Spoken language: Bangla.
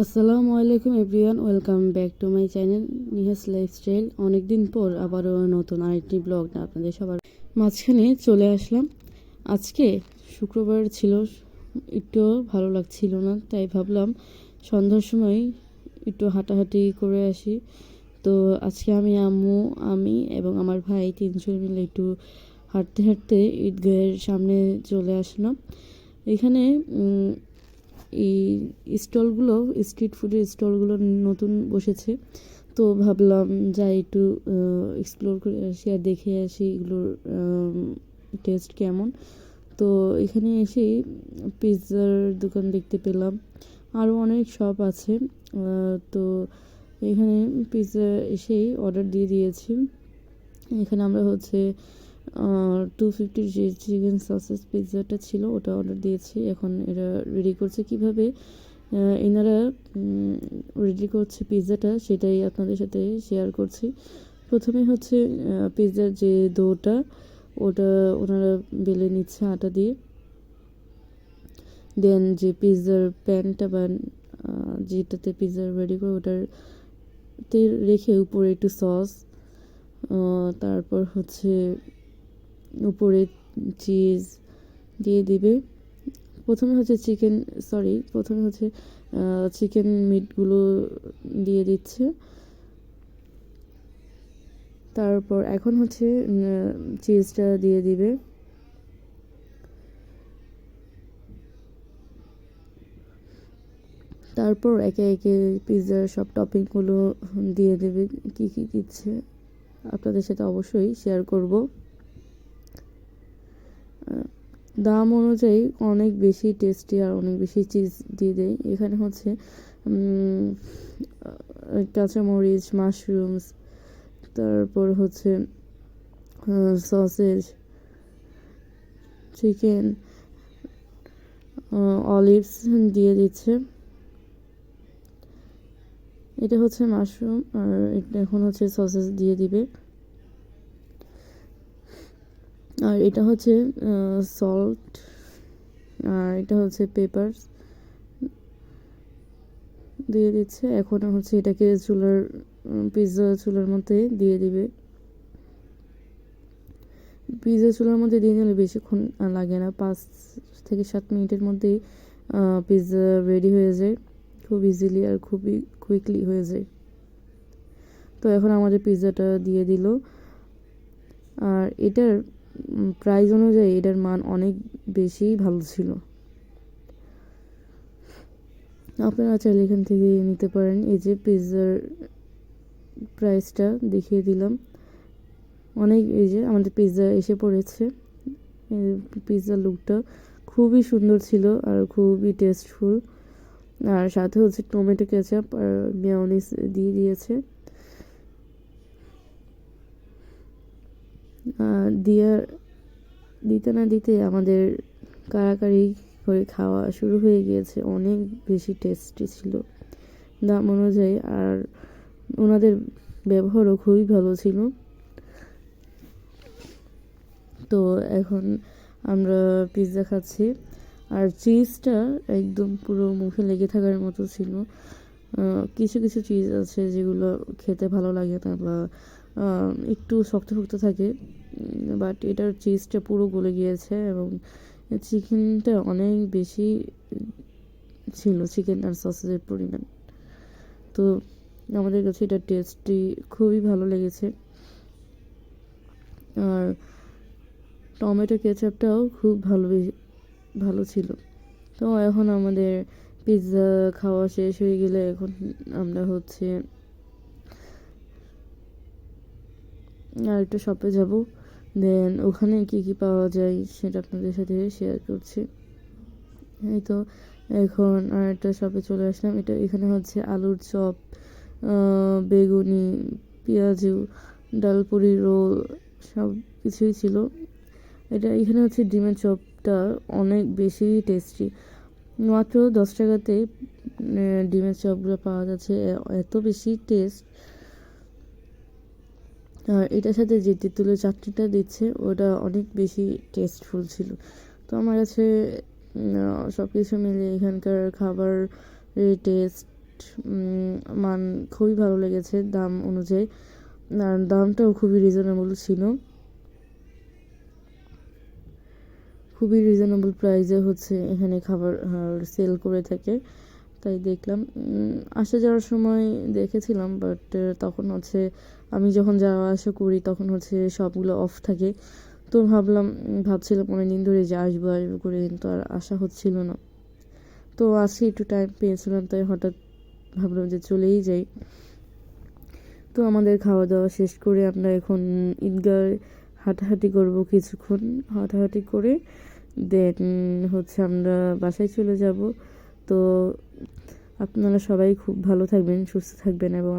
আসসালামু আলাইকুম everyone, welcome back to my channel Niha's lifestyle. অনেকদিন পর আবারও নতুন আরেকটি ব্লগ না আপনাদের সবার মাঝখানে চলে আসলাম। আজকে শুক্রবার ছিল, একটু ভালো লাগছিল না, তাই ভাবলাম সন্ধ্যার সময় একটু হাঁটাহাঁটি করে আসি। তো আজকে আমি, আম্মু, আমি এবং আমার ভাই তিনজন মিলে একটু হাঁটতে হাঁটতে ঈদগাহের সামনে চলে আসলাম। এখানে এই স্টলগুলো স্ট্রিট ফুডের স্টলগুলো নতুন বসেছে। তো ভাবলাম যাই একটু এক্সপ্লোর করে আসি আর দেখে আসি এগুলোর টেস্ট কেমন। তো এখানে এসেই পিৎজার দোকান দেখতে পেলাম। আরও অনেক শপ আছে। তো এখানে পিৎজা এসেই অর্ডার দিয়ে দিয়েছি। এখানে আমরা হচ্ছে টু ফিফটির যে চিকেন সসেস পিৎজাটা ছিল, ওটা অর্ডার দিয়েছি। এখন এরা রেডি করছে কীভাবে এনারা রেডি করছে পিৎজাটা সেটাই আপনাদের সাথে শেয়ার করছি। প্রথমে হচ্ছে পিৎজার যে দোটা ওটা ওনারা বেলে নিচ্ছে আটা দিয়ে। দেন যে পিৎজার প্যানটা বা যেটাতে পিৎজা রেডি করে, ওটার তে রেখে উপরে একটু সস তারপর হচ্ছে উপরে চিজ দিয়ে দিবে। প্রথমে হচ্ছে চিকেন সরি প্রথমে হচ্ছে চিকেন মিটগুলো দিয়ে দিচ্ছে। তারপর এখন হচ্ছে চিজটা দিয়ে দিবে। তারপর একে একে পিৎজার সব টপিংগুলো দিয়ে দেবে। কি কি দিচ্ছে? আপনাদের সাথে অবশ্যই শেয়ার করব। দাম অনুযায়ী অনেক বেশি টেস্টি আর অনেক বেশি চিজ দিয়ে দেয়। এখানে হচ্ছে কাঁচামরিচ মাশরুমস তারপর হচ্ছে সসেজ চিকেন অলিভস দিয়ে দিচ্ছে। এটা হচ্ছে মাশরুম আর এখন হচ্ছে সসেস দিয়ে দিবে। আর এটা হচ্ছে সল্ট আর এটা হচ্ছে পেপার দিয়ে দিচ্ছে, এখন হচ্ছে এটাকে চুলার পিৎজা চুলার মধ্যে দিয়ে দিবে। পিৎজা চুলার মধ্যে দিয়ে দিলে বেশিক্ষণ লাগে না, পাঁচ থেকে সাত মিনিটের মধ্যেই পিৎজা রেডি হয়ে যায়। খুব ইজিলি আর খুবই কুইকলি হয়ে যায়। তো এখন আমাদের পিৎজাটা দিয়ে দিল। আর এটার প্রাইস অনুযায়ী এটার মান অনেক বেশি ভালো ছিল। আপনারা চাইলে এখান থেকে নিতে পারেন। এই যে পিৎজার প্রাইসটা দেখিয়ে দিলাম। অনেক, এই যে আমাদের পিৎজা এসে পড়েছে। পিৎজার লুকটা খুবই সুন্দর ছিল আর খুবই টেস্টফুল আর সাথে হচ্ছে টমেটো কেচাপ আর মেয়নিস দিয়ে দিয়েছে। দিয়ে, দিতে না দিতে আমাদের কারাকারি করে খাওয়া শুরু হয়ে গিয়েছে। অনেক বেশি টেস্টি ছিল। দাম অনুযায়ী আর ওনাদের ব্যবহারও খুবই ভালো ছিল। তো এখন আমরা পিৎজা খাচ্ছি। আর চিজটা একদম পুরো মুখে লেগে থাকার মতো ছিল। কিছু কিছু চিজ আছে যেগুলো খেতে ভালো লাগে না বা একটু শক্ত শক্ত থাকে বাট এটার চিজটা পুরো গলে গিয়েছে এবং চিকেনটা অনেক বেশি ছিল চিকেন আর সসেজের পরিমাণ। তো আমাদের কাছে এটা টেস্টি খুবই ভালো লেগেছে। আর টমেটো কেচাপটাও খুব ভালো ভালো ছিল। তো এখন আমাদের পিৎজা খাওয়া শেষ হয়ে গেলে এখন আমরা হচ্ছে আর একটা শপে যাব। দেন ওখানে কি কি পাওয়া যায় সেটা আপনাদের সাথে শেয়ার করছি। এই তো, এখন আর একটা শপে চলে আসলাম। এটা এখানে হচ্ছে আলুর চপ বেগুনি, পেঁয়াজু, ডালপুরি রোল সব কিছুই ছিল। এটা এখানে হচ্ছে ডিমের চপটা অনেক বেশি টেস্টি মাত্র দশ টাকাতে ডিমের চপগুলো পাওয়া যাচ্ছে। এত বেশি টেস্ট আর এটার সাথে যে তেঁতুলের চাটনিটা দিচ্ছে, ওটা অনেক বেশি টেস্টফুল ছিল। তো আমার কাছে সব কিছু মিলে এখানকার খাবার টেস্ট মান খুবই ভালো লেগেছে দাম অনুযায়ী। আর দামটাও খুবই রিজনেবল ছিল। খুবই রিজনেবল প্রাইসে হচ্ছে এখানে খাবার সেল করে থাকে। তাই দেখলাম আসা যাওয়ার সময় দেখেছিলাম বাট তখন হচ্ছে আমি যখন যাওয়া আসা করি, তখন হচ্ছে সবগুলো অফ থাকে। তো ভাবলাম ভাবছিলাম অনেকদিন ধরে যে আসব আসব করে, কিন্তু আর আসা হচ্ছিল না। তো আজকে একটু টাইম পেয়েছিলাম, তাই হঠাৎ ভাবলাম যে চলেই যাই। তো আমাদের খাওয়া দাওয়া শেষ করে আমরা এখন ঈদগাহ হাঁটাহাঁটি করব কিছুক্ষণ। হাঁটাহাঁটি করে দেন হচ্ছে আমরা বাসায় চলে যাব। তো আপনারা সবাই খুব ভালো থাকবেন, সুস্থ থাকবেন এবং